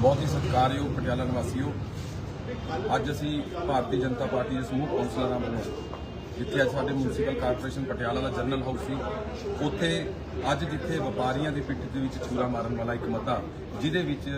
ਬਹੁਤ ਹੀ ਸਤਿਕਾਰਯੋਗ ਪਟਿਆਲਾ ਨਿਵਾਸੀਓ ਅੱਜ ਅਸੀਂ ਭਾਰਤੀ ਜਨਤਾ ਪਾਰਟੀ ਦੇ ਸਮੂਹ ਕੌਂਸਲਰਾਂ ਵੱਲੋਂ ਜਿੱਥੇ ਅੱਜ ਸਾਡੇ ਮਿਊਨਿਸਪਲ ਕਾਰਪੋਰੇਸ਼ਨ ਪਟਿਆਲਾ ਦਾ ਜਨਰਲ ਹਾਊਸ ਸੀ, ਉੱਥੇ ਅੱਜ ਜਿੱਥੇ ਵਪਾਰੀਆਂ ਦੀ ਪਿੱਠ ਦੇ ਵਿੱਚ ਛੁਰਾ ਮਾਰਨ ਵਾਲਾ ਇੱਕ ਮਤਾ ਜਿਹਦੇ ਵਿੱਚ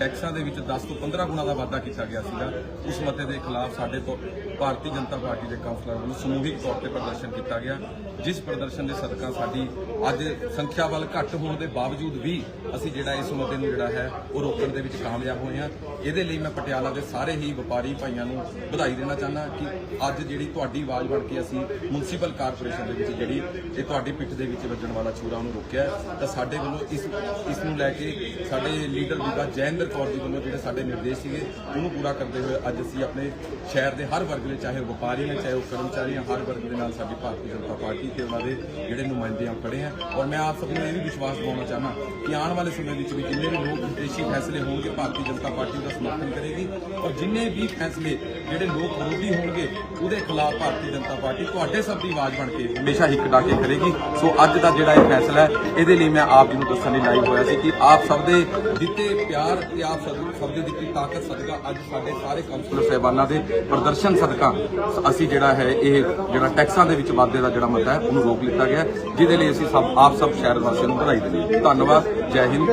ਟੈਕਸਾਂ ਦੇ ਵਿੱਚ 10 ਤੋਂ 15 ਗੁਣਾ ਦਾ ਵਾਧਾ ਕੀਤਾ ਗਿਆ ਸੀਗਾ, ਉਸ ਮਤੇ ਦੇ ਖਿਲਾਫ ਸਾਡੇ ਤੋਂ ਭਾਰਤੀ ਜਨਤਾ ਪਾਰਟੀ ਦੇ ਕਾਉਂਸਲਰ ਵੱਲੋਂ ਸਮੂਹਿਕ ਤੌਰ ਤੇ ਪ੍ਰਦਰਸ਼ਨ ਕੀਤਾ ਗਿਆ, ਜਿਸ ਪ੍ਰਦਰਸ਼ਨ ਦੇ ਸਦਕਾ ਸਾਡੀ ਅੱਜ ਸੰਖਿਆ ਵੱਲ ਘੱਟ ਹੋਣ ਦੇ ਬਾਵਜੂਦ ਵੀ ਅਸੀਂ ਜਿਹੜਾ ਇਸ ਮਤੇ ਨੂੰ ਜਿਹੜਾ ਹੈ, ਉਹ ਰੋਕਣ ਦੇ ਵਿੱਚ ਕਾਮਯਾਬ ਹੋਏ ਹਾਂ। ਇਹਦੇ ਲਈ ਮੈਂ ਪਟਿਆਲਾ ਦੇ ਸਾਰੇ ਹੀ ਵਪਾਰੀ ਭਾਈਆਂ ਨੂੰ ਵਧਾਈ ਦੇਣਾ ਚਾਹੁੰਦਾ ਕਿ ਅੱਜ ਜਿਹੜੀ ਤੁਹਾਡੀ ਆਵਾਜ਼ ਬਣ ਕੇ ਅਸੀਂ ਮਿਊਨਿਸਪਲ ਕਾਰਪੋਰੇਸ਼ਨ ਦੇ ਵਿੱਚ ਜਿਹੜੀ ਇਹ ਤੁਹਾਡੀ ਪਿੱਠ ਦੇ ਵਿੱਚ ਵੱਜਣ ਵਾਲਾ ਛੂਰਾ ਉਹਨੂੰ ਰੋਕਿਆ ਤਾਂ ਸਾਡੇ ਵੱਲੋਂ ਇਸ ਇਸ ਨੂੰ ਲੈ ਕੇ ਸਾਡੇ ਲੀਡਰ ਬੀਬਾ ਜੈਨਦਰ ਕੌਰ ਜੀ ਵੱਲੋਂ ਜਿਹੜੇ ਸਾਡੇ ਨਿਰਦੇਸ਼ ਸੀਗੇ, ਉਹਨੂੰ ਪੂਰਾ ਕਰਦੇ ਹੋਏ ਅੱਜ ਅਸੀਂ ਆਪਣੇ ਸ਼ਹਿਰ ਦੇ ਹਰ ਵਰਗ ਦੇ, ਚਾਹੇ ਉਹ ਵਪਾਰੀ ਨੇ, ਚਾਹੇ ਉਹ ਕਰਮਚਾਰੀ ਨੇ ਹਰ ਵਰਗ ਦੇ ਨਾਲ ਸਾਡੀ ਭਾਰਤੀ ਜਨਤਾ ਪਾਰਟੀ ਤੇ ਉਹਨਾਂ ਦੇ ਜਿਹੜੇ ਨੁਮਾਇੰਦੇ ਆ ਖੜੇ ਆ। ਔਰ ਮੈਂ ਆਪ ਸਭ ਨੂੰ ਇਹ ਵੀ ਵਿਸ਼ਵਾਸ ਦਿਵਾਉਣਾ ਚਾਹਨਾ ਕਿ ਆਉਣ ਵਾਲੇ ਸਮੇਂ ਵਿੱਚ ਵੀ ਜਿੰਨੇ ਵੀ ਲੋਕ ਵਿਦੇਸ਼ੀ ਫੈਸਲੇ ਹੋਣਗੇ, ਭਾਰਤੀ ਜਨਤਾ ਪਾਰਟੀ ਦਾ ਸਮਰਥਨ ਕਰੇਗੀ। ਔਰ ਜਿੰਨੇ ਵੀ ਫੈਸਲੇ ਜਿਹੜੇ ਲੋਕ ਵਿਰੋਧੀ ਹੋਣਗੇ, ਉਹਦੇ ਖਿਲਾਫ ਭਾਰਤੀ ਜਨਤਾ ਪਾਰਟੀ ਤੁਹਾਡੇ ਸਭ ਦੀ ਆਵਾਜ਼ ਬਣ ਕੇ ਹਮੇਸ਼ਾ ਹਿੱਕ ਡਾ ਕੇ ਕਰੇਗੀ। ਸੋ ਅੱਜ ਦਾ ਜਿਹੜਾ ਇਹ ਫੈਸਲਾ ਹੈ, ਇਹਦੇ ਲਈ ਮੈਂ ਆਪ ਜੀ ਨੂੰ ਦੱਸਣ ਲਈ ਲਾਈਵ ਹੋਇਆ ਸੀ ਕਿ ਆਪ ਸਭ ਦੇ ਦਿੱਤੇ ਪਿਆਰ ਤੇ ਆਪ ਸਭ ਦੇ ਦਿੱਤੀ ਤਾਕਤ ਸਦਕਾ ਅੱਜ ਸਾਡੇ ਸਾਰੇ ਕਾਉਂਸਲਰ ਸਹਿਬਾਨਾਂ ਦੇ ਪ੍ਰਦਰਸ਼ਨ ਸਦਕਾ ਅਸੀਂ ਜਿਹੜਾ ਹੈ, ਇਹ ਜਿਹੜਾ ਟੈਕਸਾਂ ਦੇ ਵਿੱਚ ਵਾਧੇ ਦਾ ਜਿਹੜਾ ਮਤਾ ਹੈ, ਉਹਨੂੰ ਰੋਕ ਲਿੱਤਾ ਗਿਆ ਜਿਹਦੇ ਲਈ ਅਸੀਂ ਸਭ ਆਪ ਸਭ ਸ਼ਹਿਰ ਵਾਸੀਆਂ ਨੂੰ ਵਧਾਈ ਦਿੰਦੇ ਹਾਂ। ਧੰਨਵਾਦ, ਜੈ ਹਿੰਦ।